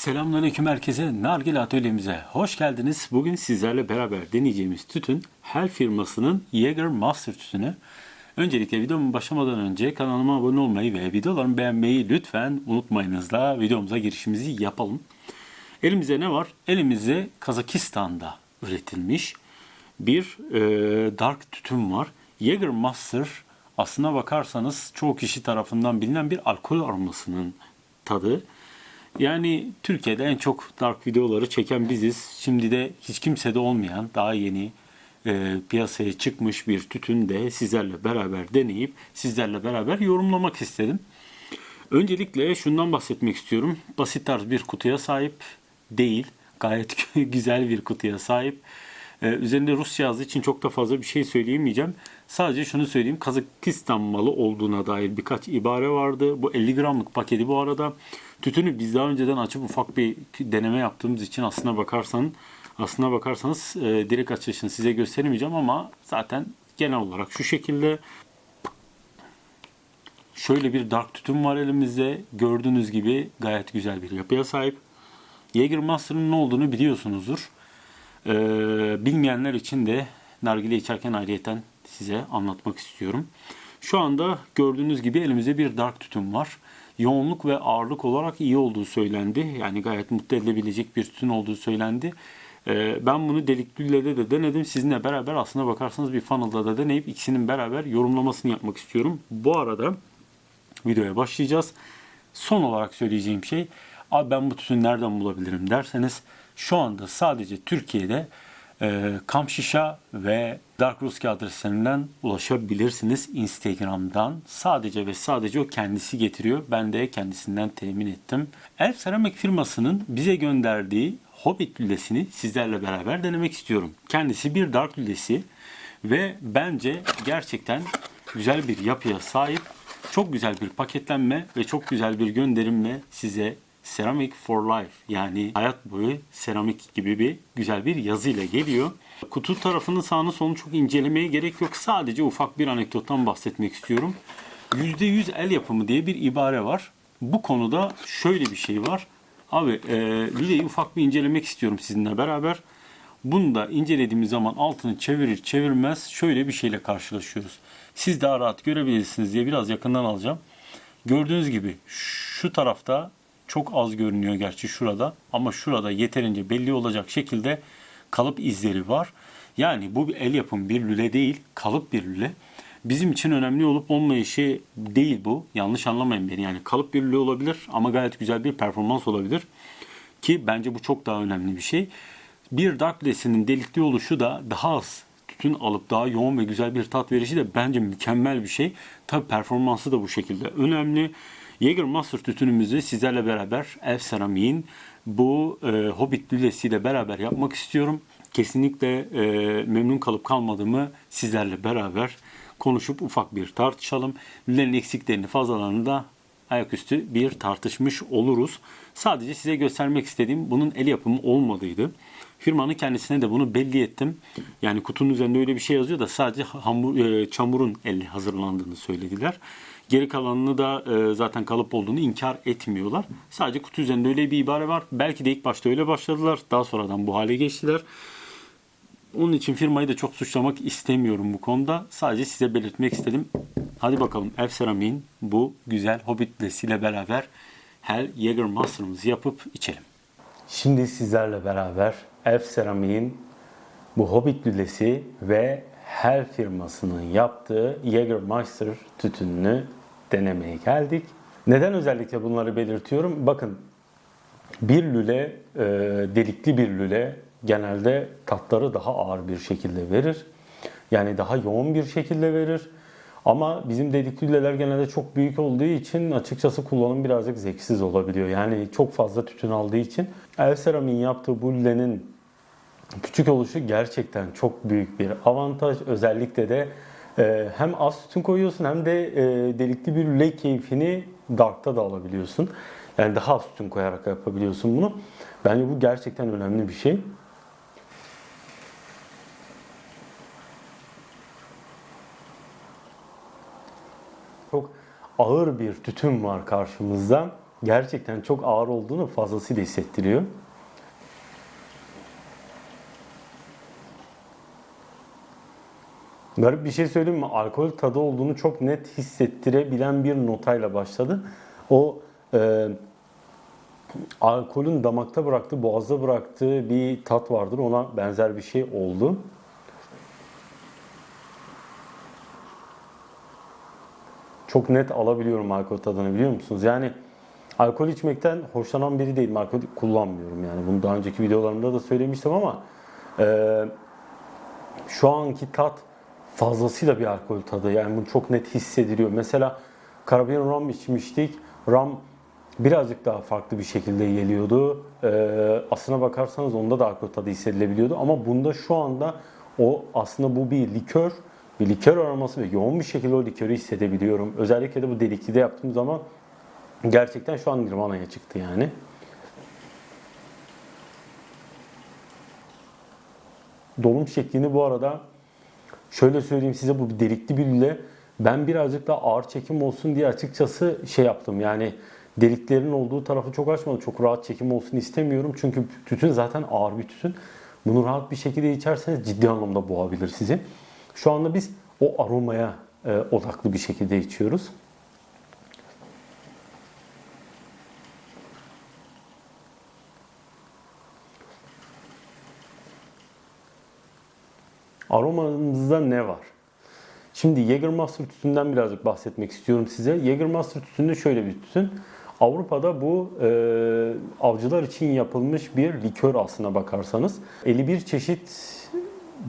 Selamünaleyküm herkese. Nargile atölyemize hoş geldiniz. Bugün sizlerle beraber deneyeceğimiz tütün Hell firmasının Jaeger Master tütünü. Öncelikle videomun başlamadan önce kanalıma abone olmayı ve videolarımı beğenmeyi lütfen unutmayınız videomuza girişimizi yapalım. Elimizde ne var? Elimizde Kazakistan'da üretilmiş bir e, dark tütün var. Jaeger Master aslına bakarsanız çoğu kişi tarafından bilinen bir alkol aromasının tadı. Yani Türkiye'de en çok dark videoları çeken biziz. Şimdi de hiç kimsede olmayan daha yeni e, piyasaya çıkmış bir tütün de sizlerle beraber deneyip sizlerle beraber yorumlamak istedim. Öncelikle şundan bahsetmek istiyorum. Basit tarz bir kutuya sahip değil. Gayet güzel bir kutuya sahip. Ee, üzerinde Rusça yazdığı için çok da fazla bir şey söyleyemeyeceğim. Sadece şunu söyleyeyim. Kazakistan malı olduğuna dair birkaç ibare vardı. Bu 50 gramlık paketi bu arada. Tütünü biz daha önceden açıp ufak bir deneme yaptığımız için aslına bakarsan aslına bakarsanız e, direkt açılışını size gösteremeyeceğim ama zaten genel olarak şu şekilde Şöyle bir dark tütün var elimizde. Gördüğünüz gibi gayet güzel bir yapıya sahip. Jägermeister'ın ne olduğunu biliyorsunuzdur. Ee, bilmeyenler için de nargile içerken ayrıyeten size anlatmak istiyorum. Şu anda gördüğünüz gibi elimizde bir dark tütün var. Yoğunluk ve ağırlık olarak iyi olduğu söylendi. Yani gayet mutlu edilebilecek bir tütün olduğu söylendi. Ee, ben bunu deliklüyle de denedim. Sizinle beraber aslına bakarsanız bir funnel'da da deneyip ikisinin beraber yorumlamasını yapmak istiyorum. Bu arada videoya başlayacağız. Son olarak söyleyeceğim şey, abi ben bu tütünü nereden bulabilirim derseniz şu anda sadece Türkiye'de e, Kamşişa ve Dark Ruski adreslerinden ulaşabilirsiniz Instagram'dan. Sadece ve sadece o kendisi getiriyor. Ben de kendisinden temin ettim. Elf Seramik firmasının bize gönderdiği Hobbit lülesini sizlerle beraber denemek istiyorum. Kendisi bir Dark lülesi ve bence gerçekten güzel bir yapıya sahip. Çok güzel bir paketlenme ve çok güzel bir gönderimle size Ceramic for Life yani hayat boyu seramik gibi bir güzel bir yazıyla geliyor. Kutu tarafının sağını solunu çok incelemeye gerek yok. Sadece ufak bir anekdottan bahsetmek istiyorum. %100 el yapımı diye bir ibare var. Bu konuda şöyle bir şey var. Abi e, videoyu ufak bir incelemek istiyorum sizinle beraber. Bunu da incelediğimiz zaman altını çevirir çevirmez şöyle bir şeyle karşılaşıyoruz. Siz daha rahat görebilirsiniz diye biraz yakından alacağım. Gördüğünüz gibi şu tarafta çok az görünüyor gerçi şurada ama şurada yeterince belli olacak şekilde kalıp izleri var. Yani bu bir el yapımı bir lüle değil, kalıp bir lüle. Bizim için önemli olup olmayışı değil bu. Yanlış anlamayın beni. Yani kalıp bir lüle olabilir ama gayet güzel bir performans olabilir. Ki bence bu çok daha önemli bir şey. Bir dark lüle'sinin delikli oluşu da daha az tütün alıp daha yoğun ve güzel bir tat verişi de bence mükemmel bir şey. Tabi performansı da bu şekilde önemli. Jaeger Master tütünümüzü sizlerle beraber Elf Ceramic'in bu e, Hobbit lülesiyle beraber yapmak istiyorum. Kesinlikle e, memnun kalıp kalmadığımı sizlerle beraber konuşup ufak bir tartışalım. Lülenin eksiklerini fazlalarını da ayaküstü bir tartışmış oluruz. Sadece size göstermek istediğim bunun el yapımı olmadığıydı. Firmanın kendisine de bunu belli ettim. Yani kutunun üzerinde öyle bir şey yazıyor da sadece hamur, e, çamurun elle hazırlandığını söylediler. Geri kalanını da e, zaten kalıp olduğunu inkar etmiyorlar. Sadece kutu üzerinde öyle bir ibare var. Belki de ilk başta öyle başladılar. Daha sonradan bu hale geçtiler. Onun için firmayı da çok suçlamak istemiyorum bu konuda. Sadece size belirtmek istedim. Hadi bakalım Elf Ceramic'in bu güzel Hobbit ile beraber Hell Jaeger Master'ımızı yapıp içelim. Şimdi sizlerle beraber Elf Ceramic'in bu Hobbit lülesi ve Hell firmasının yaptığı Jägermeister tütününü denemeye geldik. Neden özellikle bunları belirtiyorum? Bakın bir lüle, e, delikli bir lüle genelde tatları daha ağır bir şekilde verir. Yani daha yoğun bir şekilde verir. Ama bizim delikli lüleler genelde çok büyük olduğu için açıkçası kullanım birazcık zevksiz olabiliyor. Yani çok fazla tütün aldığı için. El Ceramic'in yaptığı bu lülenin küçük oluşu gerçekten çok büyük bir avantaj. Özellikle de hem az tütün koyuyorsun hem de e, delikli bir lüle keyfini dark'ta da alabiliyorsun. Yani daha az koyarak yapabiliyorsun bunu. Bence bu gerçekten önemli bir şey. Çok ağır bir tütün var karşımızda. gerçekten çok ağır olduğunu fazlasıyla hissettiriyor. Garip bir şey söyleyeyim mi? Alkol tadı olduğunu çok net hissettirebilen bir notayla başladı. O e, alkolün damakta bıraktığı, boğazda bıraktığı bir tat vardır. Ona benzer bir şey oldu. Çok net alabiliyorum alkol tadını biliyor musunuz? Yani alkol içmekten hoşlanan biri değilim. Alkol kullanmıyorum yani. Bunu daha önceki videolarımda da söylemiştim ama e, şu anki tat fazlasıyla bir alkol tadı. Yani bunu çok net hissediliyor. Mesela karabiber ram içmiştik. Ram birazcık daha farklı bir şekilde geliyordu. Ee, aslına bakarsanız onda da alkol tadı hissedilebiliyordu. Ama bunda şu anda o aslında bu bir likör. Bir likör aroması ve yoğun bir şekilde o likörü hissedebiliyorum. Özellikle de bu deliklide yaptığım zaman gerçekten şu an Nirvana'ya çıktı yani. Dolum şeklini bu arada şöyle söyleyeyim size bu bir delikli bir lüle. Ben birazcık daha ağır çekim olsun diye açıkçası şey yaptım yani deliklerin olduğu tarafı çok açmadım. Çok rahat çekim olsun istemiyorum. Çünkü tütün zaten ağır bir tütün. Bunu rahat bir şekilde içerseniz ciddi anlamda boğabilir sizi. Şu anda biz o aromaya e, odaklı bir şekilde içiyoruz. Aromanızda ne var? Şimdi Jägermeister tütünden birazcık bahsetmek istiyorum size. Jägermeister tütünü şöyle bir tütün. Avrupa'da bu e, avcılar için yapılmış bir likör aslına bakarsanız. 51 çeşit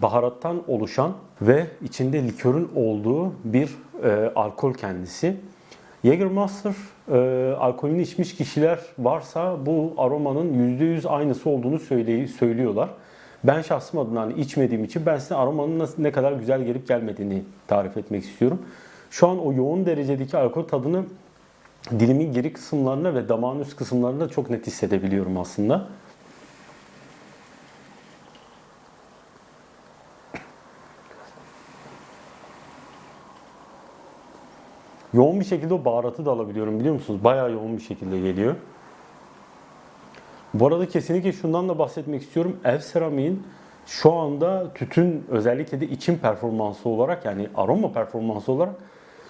baharattan oluşan ve içinde likörün olduğu bir e, alkol kendisi. Jägermeister e, alkolünü içmiş kişiler varsa bu aromanın %100 aynısı olduğunu söyle, söylüyorlar. Ben şahsım adına hani içmediğim için ben size aromanın nasıl, ne kadar güzel gelip gelmediğini tarif etmek istiyorum. Şu an o yoğun derecedeki alkol tadını dilimin geri kısımlarına ve damağın üst kısımlarında çok net hissedebiliyorum aslında. Yoğun bir şekilde o baharatı da alabiliyorum biliyor musunuz? Bayağı yoğun bir şekilde geliyor. Bu arada kesinlikle şundan da bahsetmek istiyorum. Ev seramiğin şu anda tütün özellikle de içim performansı olarak yani aroma performansı olarak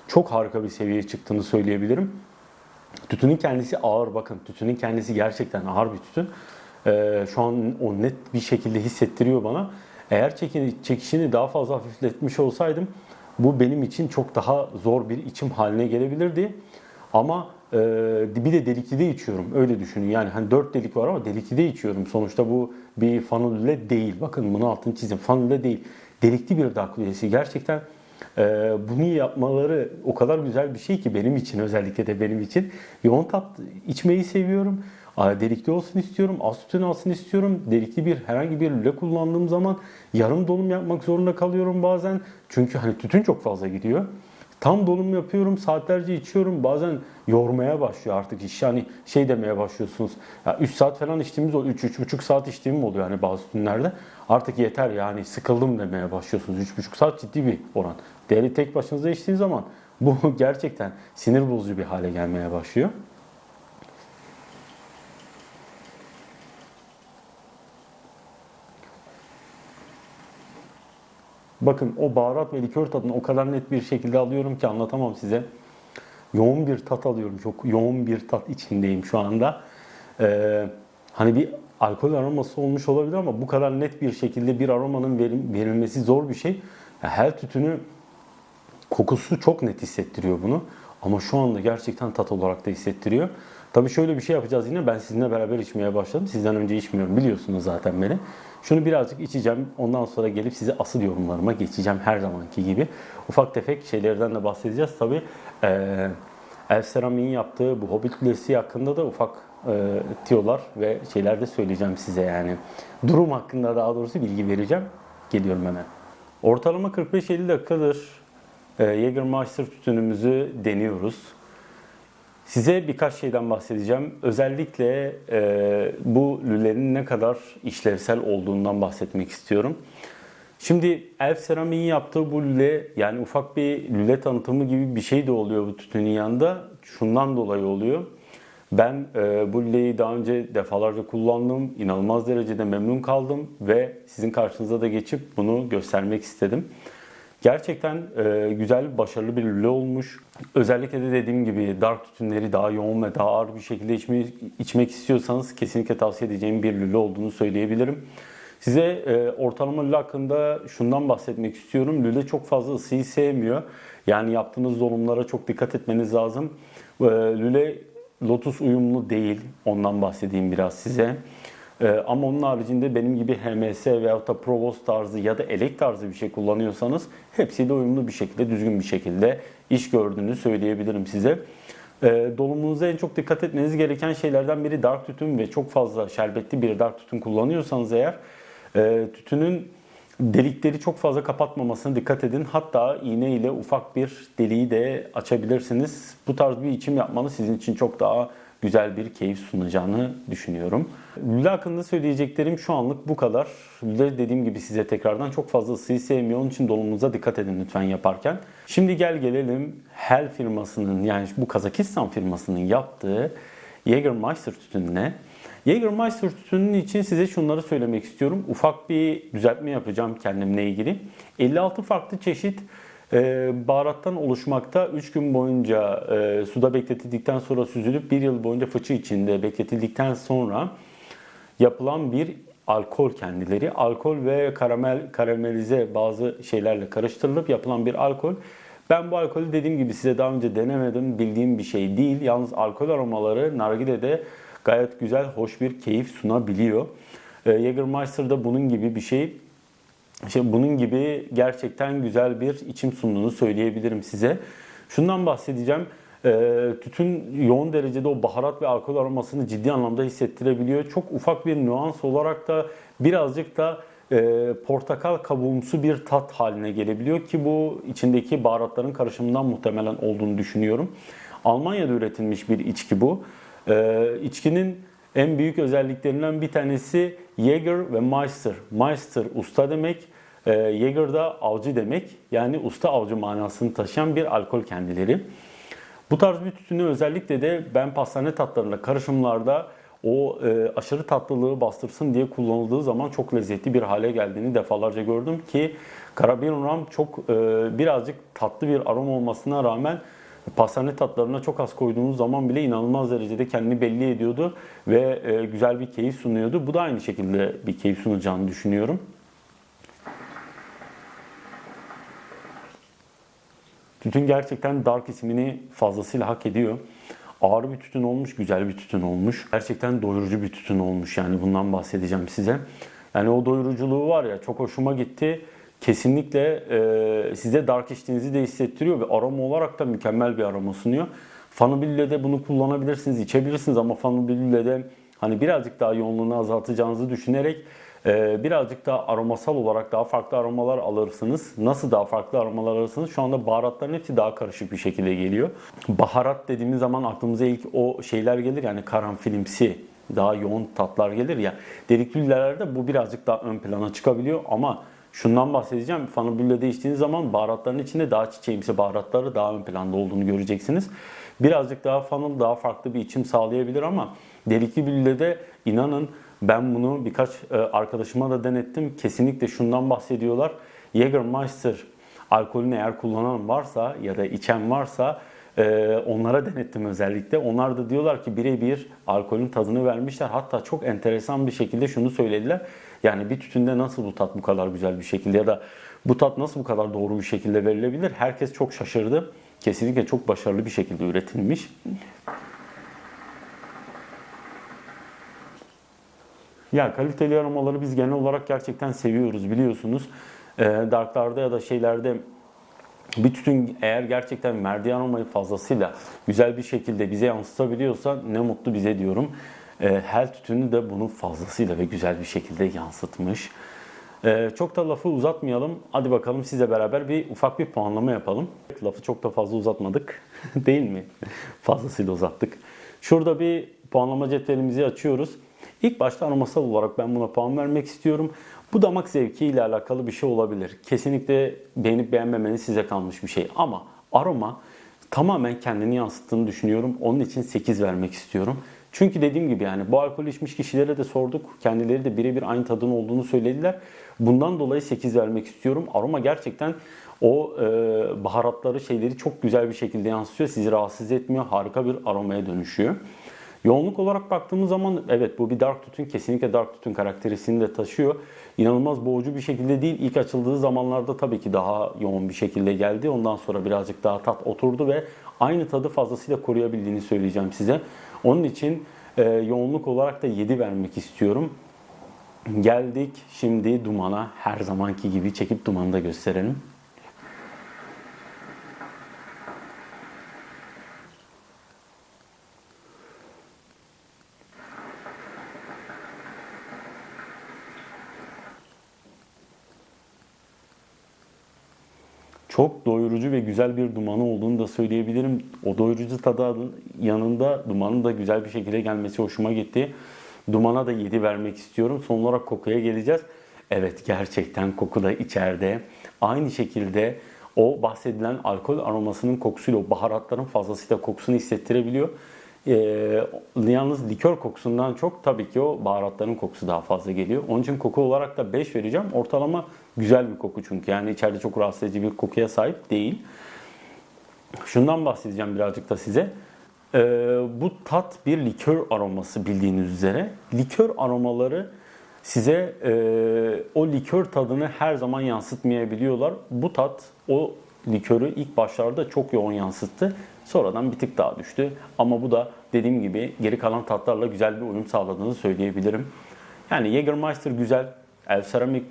çok harika bir seviyeye çıktığını söyleyebilirim. Tütünün kendisi ağır bakın. Tütünün kendisi gerçekten ağır bir tütün. Ee, şu an o net bir şekilde hissettiriyor bana. Eğer çekini, çekişini daha fazla hafifletmiş olsaydım bu benim için çok daha zor bir içim haline gelebilirdi. Ama e, bir de delikli de içiyorum. Öyle düşünün. Yani hani dört delik var ama delikli de içiyorum. Sonuçta bu bir fanülle değil. Bakın bunu altını çizin. Fanülle değil. Delikli bir dark lülesi. Gerçekten e, bunu yapmaları o kadar güzel bir şey ki benim için özellikle de benim için. Yoğun tat içmeyi seviyorum. Delikli olsun istiyorum, az tütün alsın istiyorum. Delikli bir herhangi bir lüle kullandığım zaman yarım dolum yapmak zorunda kalıyorum bazen. Çünkü hani tütün çok fazla gidiyor. Tam dolum yapıyorum, saatlerce içiyorum. Bazen yormaya başlıyor artık iş. Yani şey demeye başlıyorsunuz. Ya 3 saat falan içtiğimiz oluyor. 3-3,5 saat içtiğim oluyor hani bazı tütünlerde. Artık yeter yani sıkıldım demeye başlıyorsunuz. 3,5 saat ciddi bir oran. Değerli tek başınıza içtiğiniz zaman bu gerçekten sinir bozucu bir hale gelmeye başlıyor. Bakın o baharat ve likör tadını o kadar net bir şekilde alıyorum ki anlatamam size. Yoğun bir tat alıyorum. Çok yoğun bir tat içindeyim şu anda. Ee, hani bir alkol aroması olmuş olabilir ama bu kadar net bir şekilde bir aromanın verilmesi zor bir şey. Her tütünü kokusu çok net hissettiriyor bunu. Ama şu anda gerçekten tat olarak da hissettiriyor. Tabii şöyle bir şey yapacağız yine. Ben sizinle beraber içmeye başladım. Sizden önce içmiyorum biliyorsunuz zaten beni. Şunu birazcık içeceğim. Ondan sonra gelip size asıl yorumlarıma geçeceğim her zamanki gibi. Ufak tefek şeylerden de bahsedeceğiz. Tabii e, El Ceramic'in yaptığı bu Hobbit Kulesi hakkında da ufak e, tiyolar ve şeyler de söyleyeceğim size yani. Durum hakkında daha doğrusu bilgi vereceğim. Geliyorum hemen. Ortalama 45-50 dakikadır e, Jägermeister tütünümüzü deniyoruz. Size birkaç şeyden bahsedeceğim. Özellikle e, bu lülenin ne kadar işlevsel olduğundan bahsetmek istiyorum. Şimdi Elf Ceramic'in yaptığı bu lüle yani ufak bir lüle tanıtımı gibi bir şey de oluyor bu tütünün yanında. Şundan dolayı oluyor. Ben e, bu lüleyi daha önce defalarca kullandım. İnanılmaz derecede memnun kaldım ve sizin karşınıza da geçip bunu göstermek istedim. Gerçekten e, güzel, başarılı bir lüle olmuş. Özellikle de dediğim gibi dark tütünleri daha yoğun ve daha ağır bir şekilde içme, içmek istiyorsanız kesinlikle tavsiye edeceğim bir lüle olduğunu söyleyebilirim. Size e, ortalama lüle hakkında şundan bahsetmek istiyorum. Lüle çok fazla ısıyı sevmiyor. Yani yaptığınız dolumlara çok dikkat etmeniz lazım. E, lüle Lotus uyumlu değil. Ondan bahsedeyim biraz size. Ee, ama onun haricinde benim gibi HMS veyahut da Provost tarzı ya da elek tarzı bir şey kullanıyorsanız hepsiyle uyumlu bir şekilde, düzgün bir şekilde iş gördüğünü söyleyebilirim size. Ee, dolumunuza en çok dikkat etmeniz gereken şeylerden biri dark tütün ve çok fazla şerbetli bir dark tütün kullanıyorsanız eğer e, tütünün delikleri çok fazla kapatmamasına dikkat edin. Hatta iğne ile ufak bir deliği de açabilirsiniz. Bu tarz bir içim yapmanız sizin için çok daha güzel bir keyif sunacağını düşünüyorum. Lüle hakkında söyleyeceklerim şu anlık bu kadar. Lüle dediğim gibi size tekrardan çok fazla ısıyı sevmiyor. Onun için dolumuza dikkat edin lütfen yaparken. Şimdi gel gelelim Hell firmasının yani bu Kazakistan firmasının yaptığı Jägermeister tütününe. Jägermeister tütünün için size şunları söylemek istiyorum. Ufak bir düzeltme yapacağım kendimle ilgili. 56 farklı çeşit e, baharattan oluşmakta 3 gün boyunca e, suda bekletildikten sonra süzülüp 1 yıl boyunca fıçı içinde bekletildikten sonra yapılan bir alkol kendileri. Alkol ve karamel karamelize bazı şeylerle karıştırılıp yapılan bir alkol. Ben bu alkolü dediğim gibi size daha önce denemedim. Bildiğim bir şey değil. Yalnız alkol aromaları nargilede gayet güzel, hoş bir keyif sunabiliyor. E, Jägermeister bunun gibi bir şey. İşte bunun gibi gerçekten güzel bir içim sunduğunu söyleyebilirim size. Şundan bahsedeceğim. E, tütün yoğun derecede o baharat ve alkol aromasını ciddi anlamda hissettirebiliyor. Çok ufak bir nüans olarak da birazcık da e, portakal kabuğumsu bir tat haline gelebiliyor ki bu içindeki baharatların karışımından muhtemelen olduğunu düşünüyorum. Almanya'da üretilmiş bir içki bu. E, içkinin en büyük özelliklerinden bir tanesi Jäger ve Meister. Meister usta demek, e, Jäger da avcı demek. Yani usta avcı manasını taşıyan bir alkol kendileri. Bu tarz bir tütünü özellikle de ben pastane tatlarında, karışımlarda o e, aşırı tatlılığı bastırsın diye kullanıldığı zaman çok lezzetli bir hale geldiğini defalarca gördüm ki Caribbean Rum çok e, birazcık tatlı bir aroma olmasına rağmen pastane tatlarına çok az koyduğunuz zaman bile inanılmaz derecede kendini belli ediyordu ve e, güzel bir keyif sunuyordu. Bu da aynı şekilde bir keyif sunacağını düşünüyorum. Tütün gerçekten Dark ismini fazlasıyla hak ediyor. Ağır bir tütün olmuş, güzel bir tütün olmuş. Gerçekten doyurucu bir tütün olmuş yani bundan bahsedeceğim size. Yani o doyuruculuğu var ya çok hoşuma gitti. Kesinlikle e, size dark içtiğinizi de hissettiriyor ve aroma olarak da mükemmel bir aroma sunuyor. Fanubille'de bunu kullanabilirsiniz, içebilirsiniz ama Fanubille'de hani birazcık daha yoğunluğunu azaltacağınızı düşünerek ee, birazcık daha aromasal olarak daha farklı aromalar alırsınız. Nasıl daha farklı aromalar alırsınız? Şu anda baharatların hepsi daha karışık bir şekilde geliyor. Baharat dediğimiz zaman aklımıza ilk o şeyler gelir yani karanfilimsi daha yoğun tatlar gelir ya. Deliklülerde bu birazcık daha ön plana çıkabiliyor ama şundan bahsedeceğim. Fanubülle değiştiğiniz zaman baharatların içinde daha çiçeğimsi baharatları daha ön planda olduğunu göreceksiniz. Birazcık daha fanıl daha farklı bir içim sağlayabilir ama delikli büllede inanın ben bunu birkaç e, arkadaşıma da denettim. Kesinlikle şundan bahsediyorlar. Jägermeister alkolünü eğer kullanan varsa ya da içen varsa e, onlara denettim özellikle. Onlar da diyorlar ki birebir alkolün tadını vermişler. Hatta çok enteresan bir şekilde şunu söylediler. Yani bir tütünde nasıl bu tat bu kadar güzel bir şekilde ya da bu tat nasıl bu kadar doğru bir şekilde verilebilir? Herkes çok şaşırdı. Kesinlikle çok başarılı bir şekilde üretilmiş. Ya kaliteli aromaları biz genel olarak gerçekten seviyoruz biliyorsunuz. Ee, darklarda ya da şeylerde bir tütün eğer gerçekten verdiği aromayı fazlasıyla güzel bir şekilde bize yansıtabiliyorsa ne mutlu bize diyorum. Ee, Hel tütünü de bunu fazlasıyla ve güzel bir şekilde yansıtmış. Ee, çok da lafı uzatmayalım. Hadi bakalım sizle beraber bir ufak bir puanlama yapalım. Lafı çok da fazla uzatmadık. Değil mi? Fazlasıyla uzattık. Şurada bir puanlama cetvelimizi açıyoruz. İlk başta aromasal olarak ben buna puan vermek istiyorum. Bu damak zevki ile alakalı bir şey olabilir. Kesinlikle beğenip beğenmemeniz size kalmış bir şey. Ama aroma tamamen kendini yansıttığını düşünüyorum. Onun için 8 vermek istiyorum. Çünkü dediğim gibi yani bu alkol içmiş kişilere de sorduk. Kendileri de birebir aynı tadın olduğunu söylediler. Bundan dolayı 8 vermek istiyorum. Aroma gerçekten o e, baharatları şeyleri çok güzel bir şekilde yansıtıyor. Sizi rahatsız etmiyor. Harika bir aromaya dönüşüyor. Yoğunluk olarak baktığımız zaman evet bu bir dark tutun kesinlikle dark tutun karakterisini de taşıyor. İnanılmaz boğucu bir şekilde değil. İlk açıldığı zamanlarda tabii ki daha yoğun bir şekilde geldi. Ondan sonra birazcık daha tat oturdu ve aynı tadı fazlasıyla koruyabildiğini söyleyeceğim size. Onun için e, yoğunluk olarak da 7 vermek istiyorum. Geldik şimdi dumana. Her zamanki gibi çekip dumanı da gösterelim. Çok doyurucu ve güzel bir dumanı olduğunu da söyleyebilirim. O doyurucu tadı yanında dumanın da güzel bir şekilde gelmesi hoşuma gitti. Dumana da 7 vermek istiyorum. Son olarak kokuya geleceğiz. Evet gerçekten koku da içeride. Aynı şekilde o bahsedilen alkol aromasının kokusuyla o baharatların fazlasıyla kokusunu hissettirebiliyor. Ee, yalnız likör kokusundan çok tabii ki o baharatların kokusu daha fazla geliyor. Onun için koku olarak da 5 vereceğim. Ortalama güzel bir koku çünkü. Yani içeride çok rahatsız edici bir kokuya sahip değil. Şundan bahsedeceğim birazcık da size. Ee, bu tat bir likör aroması bildiğiniz üzere. Likör aromaları size e, o likör tadını her zaman yansıtmayabiliyorlar. Bu tat o likörü ilk başlarda çok yoğun yansıttı. Sonradan bir tık daha düştü. Ama bu da dediğim gibi geri kalan tatlarla güzel bir uyum sağladığını söyleyebilirim. Yani Jägermeister güzel. El Ceramic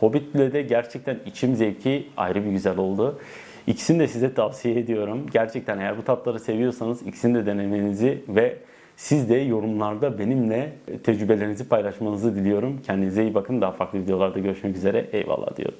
Hobbit'le de gerçekten içim zevki ayrı bir güzel oldu. İkisini de size tavsiye ediyorum. Gerçekten eğer bu tatları seviyorsanız ikisini de denemenizi ve siz de yorumlarda benimle tecrübelerinizi paylaşmanızı diliyorum. Kendinize iyi bakın. Daha farklı videolarda görüşmek üzere. Eyvallah diyorum.